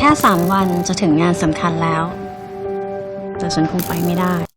แค่สามวันจะถึงงานสำคัญแล้ว แต่ฉันคงไปไม่ได้